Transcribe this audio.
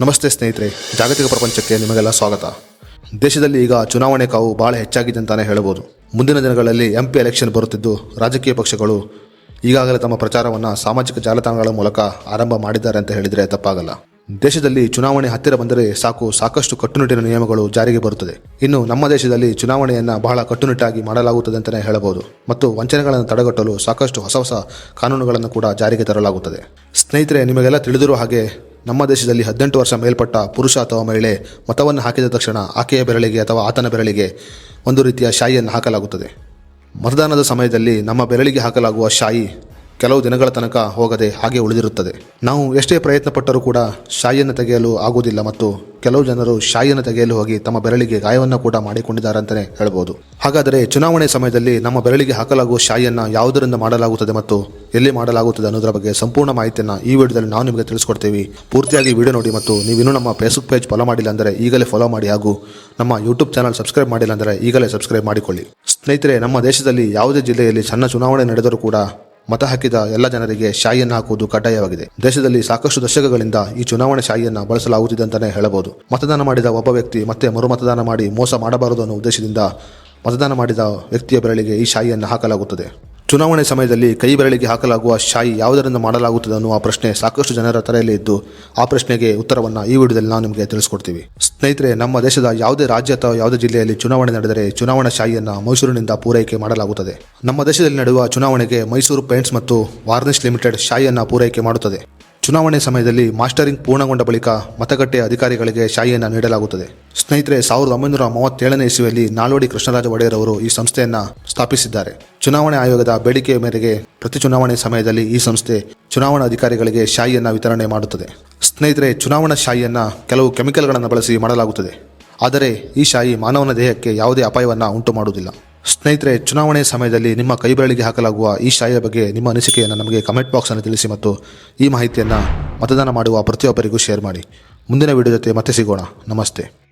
ನಮಸ್ತೆ ಸ್ನೇಹಿತರೆ, ಜಾಗತಿಕ ಪ್ರಪಂಚಕ್ಕೆ ನಿಮಗೆಲ್ಲ ಸ್ವಾಗತ. ದೇಶದಲ್ಲಿ ಈಗ ಚುನಾವಣೆ ಕಾವು ಬಹಳ ಹೆಚ್ಚಾಗಿದೆ ಅಂತಾನೆ ಹೇಳಬಹುದು ಮುಂದಿನ ದಿನಗಳಲ್ಲಿ ಎಂ ಪಿ ಎಲೆಕ್ಷನ್ ಬರುತ್ತಿದ್ದು ರಾಜಕೀಯ ಪಕ್ಷಗಳು ಈಗಾಗಲೇ ತಮ್ಮ ಪ್ರಚಾರವನ್ನು ಸಾಮಾಜಿಕ ಜಾಲತಾಣಗಳ ಮೂಲಕ ಆರಂಭ ಮಾಡಿದ್ದಾರೆ ಅಂತ ಹೇಳಿದರೆ ತಪ್ಪಾಗಲ್ಲ. ದೇಶದಲ್ಲಿ ಚುನಾವಣೆ ಹತ್ತಿರ ಬಂದರೆ ಸಾಕು ಸಾಕಷ್ಟು ಕಟ್ಟುನಿಟ್ಟಿನ ನಿಯಮಗಳು ಜಾರಿಗೆ ಬರುತ್ತದೆ. ಇನ್ನು ನಮ್ಮ ದೇಶದಲ್ಲಿ ಚುನಾವಣೆಯನ್ನು ಬಹಳ ಕಟ್ಟುನಿಟ್ಟಾಗಿ ಮಾಡಲಾಗುತ್ತದೆ ಅಂತಲೇ ಹೇಳಬಹುದು ಮತ್ತು ವಂಚನೆಗಳನ್ನು ತಡೆಗಟ್ಟಲು ಸಾಕಷ್ಟು ಹೊಸ ಹೊಸ ಕಾನೂನುಗಳನ್ನು ಕೂಡ ಜಾರಿಗೆ ತರಲಾಗುತ್ತದೆ. ಸ್ನೇಹಿತರೆ, ನಿಮಗೆಲ್ಲ ತಿಳಿದಿರುವ ಹಾಗೆ ನಮ್ಮ ದೇಶದಲ್ಲಿ ಹದಿನೆಂಟು ವರ್ಷ ಮೇಲ್ಪಟ್ಟ ಪುರುಷ ಅಥವಾ ಮಹಿಳೆ ಮತವನ್ನು ಹಾಕಿದ ತಕ್ಷಣ ಆಕೆಯ ಬೆರಳಿಗೆ ಅಥವಾ ಆತನ ಬೆರಳಿಗೆ ಒಂದು ರೀತಿಯ ಶಾಯಿಯನ್ನು ಹಾಕಲಾಗುತ್ತದೆ. ಮತದಾನದ ಸಮಯದಲ್ಲಿ ನಮ್ಮ ಬೆರಳಿಗೆ ಹಾಕಲಾಗುವ ಶಾಯಿ ಕೆಲವು ದಿನಗಳ ತನಕ ಹೋಗದೆ ಹಾಗೆ ಉಳಿದಿರುತ್ತದೆ. ನಾವು ಎಷ್ಟೇ ಪ್ರಯತ್ನ ಪಟ್ಟರೂ ಕೂಡ ಶಾಯಿಯನ್ನು ತೆಗೆಯಲು ಆಗುವುದಿಲ್ಲ ಮತ್ತು ಕೆಲವು ಜನರು ಶಾಯಿಯನ್ನು ತೆಗೆಯಲು ಹೋಗಿ ತಮ್ಮ ಬೆರಳಿಗೆ ಗಾಯವನ್ನು ಕೂಡ ಮಾಡಿಕೊಂಡಿದ್ದಾರೆ ಅಂತಲೇ ಹೇಳ್ಬೋದು. ಹಾಗಾದರೆ ಚುನಾವಣೆ ಸಮಯದಲ್ಲಿ ನಮ್ಮ ಬೆರಳಿಗೆ ಹಾಕಲಾಗುವ ಶಾಯಿಯನ್ನು ಯಾವುದರಿಂದ ಮಾಡಲಾಗುತ್ತದೆ ಮತ್ತು ಎಲ್ಲಿ ಮಾಡಲಾಗುತ್ತದೆ ಅನ್ನೋದರ ಬಗ್ಗೆ ಸಂಪೂರ್ಣ ಮಾಹಿತಿಯನ್ನು ಈ ವಿಡಿಯೋದಲ್ಲಿ ನಾವು ನಿಮಗೆ ತಿಳಿಸ್ಕೊಡ್ತೀವಿ. ಪೂರ್ತಿಯಾಗಿ ವಿಡಿಯೋ ನೋಡಿ ಮತ್ತು ನೀವು ಇನ್ನೂ ನಮ್ಮ ಫೇಸ್ಬುಕ್ ಪೇಜ್ ಫಾಲೋ ಮಾಡಿಲ್ಲ ಅಂದರೆ ಈಗಲೇ ಫಾಲೋ ಮಾಡಿ ಹಾಗೂ ನಮ್ಮ ಯೂಟ್ಯೂಬ್ ಚಾನಲ್ ಸಬ್ಸ್ಕ್ರೈಬ್ ಮಾಡಿಲ್ಲ ಅಂದರೆ ಈಗಲೇ ಸಬ್ಸ್ಕ್ರೈಬ್ ಮಾಡಿಕೊಳ್ಳಿ. ಸ್ನೇಹಿತರೆ, ನಮ್ಮ ದೇಶದಲ್ಲಿ ಯಾವುದೇ ಜಿಲ್ಲೆಯಲ್ಲಿ ಸಣ್ಣ ಚುನಾವಣೆ ನಡೆದರೂ ಕೂಡ ಮತ ಹಾಕಿದ ಎಲ್ಲ ಜನರಿಗೆ ಶಾಯಿಯನ್ನು ಹಾಕುವುದು ಕಡ್ಡಾಯವಾಗಿದೆ. ದೇಶದಲ್ಲಿ ಸಾಕಷ್ಟು ದಶಕಗಳಿಂದ ಈ ಚುನಾವಣೆ ಶಾಯಿಯನ್ನು ಬಳಸಲಾಗುತ್ತಿದೆ ಅಂತಲೇ ಹೇಳಬಹುದು. ಮತದಾನ ಮಾಡಿದ ಒಬ್ಬ ವ್ಯಕ್ತಿ ಮತ್ತೆ ಮರು ಮತದಾನ ಮಾಡಿ ಮೋಸ ಮಾಡಬಾರದು ಅನ್ನೋ ಉದ್ದೇಶದಿಂದ ಮತದಾನ ಮಾಡಿದ ವ್ಯಕ್ತಿಯ ಬೆರಳಿಗೆ ಈ ಶಾಯಿಯನ್ನು ಹಾಕಲಾಗುತ್ತದೆ. ಚುನಾವಣೆ ಸಮಯದಲ್ಲಿ ಕೈ ಬೆರಳಿಗೆ ಹಾಕಲಾಗುವ ಶಾಯಿ ಯಾವುದರಿಂದ ಮಾಡಲಾಗುತ್ತದೆ ಅನ್ನುವ ಪ್ರಶ್ನೆ ಸಾಕಷ್ಟು ಜನರ ತಲೆಯಲ್ಲಿ ಇದ್ದು, ಆ ಪ್ರಶ್ನೆಗೆ ಉತ್ತರವನ್ನು ಈ ವಿಡಿಯೋದಲ್ಲಿ ನಾವು ನಿಮಗೆ ತಿಳಿಸ್ಕೊಡ್ತೀವಿ. ಸ್ನೇಹಿತರೆ, ನಮ್ಮ ದೇಶದ ಯಾವುದೇ ರಾಜ್ಯ ಅಥವಾ ಯಾವುದೇ ಜಿಲ್ಲೆಯಲ್ಲಿ ಚುನಾವಣೆ ನಡೆದರೆ ಚುನಾವಣಾ ಶಾಯಿಯನ್ನು ಮೈಸೂರಿನಿಂದ ಪೂರೈಕೆ ಮಾಡಲಾಗುತ್ತದೆ. ನಮ್ಮ ದೇಶದಲ್ಲಿ ನಡೆಯುವ ಚುನಾವಣೆಗೆ ಮೈಸೂರು ಪೇಂಟ್ಸ್ ಮತ್ತು ವಾರ್ನಿಶ್ ಲಿಮಿಟೆಡ್ ಶಾಯಿಯನ್ನು ಪೂರೈಕೆ ಮಾಡುತ್ತದೆ. ಚುನಾವಣೆ ಸಮಯದಲ್ಲಿ ಮಾಸ್ಟರಿಂಗ್ ಪೂರ್ಣಗೊಂಡ ಬಳಿಕ ಮತಗಟ್ಟೆ ಅಧಿಕಾರಿಗಳಿಗೆ ಶಾಯಿಯನ್ನು ನೀಡಲಾಗುತ್ತದೆ. ಸ್ನೇಹಿತರೆ, ಸಾವಿರದ ಒಂಬೈನೂರ ಮೂವತ್ತೇಳನೇ ಇಸುವಲ್ಲಿ ನಾಲ್ವಡಿ ಕೃಷ್ಣರಾಜ ಒಡೆಯರ್ ಅವರು ಈ ಸಂಸ್ಥೆಯನ್ನು ಸ್ಥಾಪಿಸಿದ್ದಾರೆ. ಚುನಾವಣೆ ಆಯೋಗದ ಬೇಡಿಕೆ ಮೇರೆಗೆ ಪ್ರತಿ ಚುನಾವಣೆ ಸಮಯದಲ್ಲಿ ಈ ಸಂಸ್ಥೆ ಚುನಾವಣಾ ಅಧಿಕಾರಿಗಳಿಗೆ ಶಾಯಿಯನ್ನು ವಿತರಣೆ ಮಾಡುತ್ತದೆ. ಸ್ನೇಹಿತರೆ, ಚುನಾವಣಾ ಶಾಯಿಯನ್ನು ಕೆಲವು ಕೆಮಿಕಲ್ಗಳನ್ನು ಬಳಸಿ ಮಾಡಲಾಗುತ್ತದೆ. ಆದರೆ ಈ ಶಾಯಿ ಮಾನವನ ದೇಹಕ್ಕೆ ಯಾವುದೇ ಅಪಾಯವನ್ನು ಉಂಟು ಮಾಡುವುದಿಲ್ಲ. ಸ್ನೇಹಿತರೆ, ಚುನಾವಣೆ ಸಮಯದಲ್ಲಿ ನಿಮ್ಮ ಕೈಬೆರಳಿಗೆ ಹಾಕಲಾಗುವ ಈ ಶಾಯಿಯ ಬಗ್ಗೆ ನಿಮ್ಮ ಅನಿಸಿಕೆಯನ್ನು ನಮಗೆ ಕಮೆಂಟ್ ಬಾಕ್ಸನ್ನು ತಿಳಿಸಿ ಮತ್ತು ಈ ಮಾಹಿತಿಯನ್ನು ಮತದಾನ ಮಾಡುವ ಪ್ರತಿಯೊಬ್ಬರಿಗೂ ಶೇರ್ ಮಾಡಿ. ಮುಂದಿನ ವಿಡಿಯೋ ಜೊತೆ ಮತ್ತೆ ಸಿಗೋಣ. ನಮಸ್ತೆ.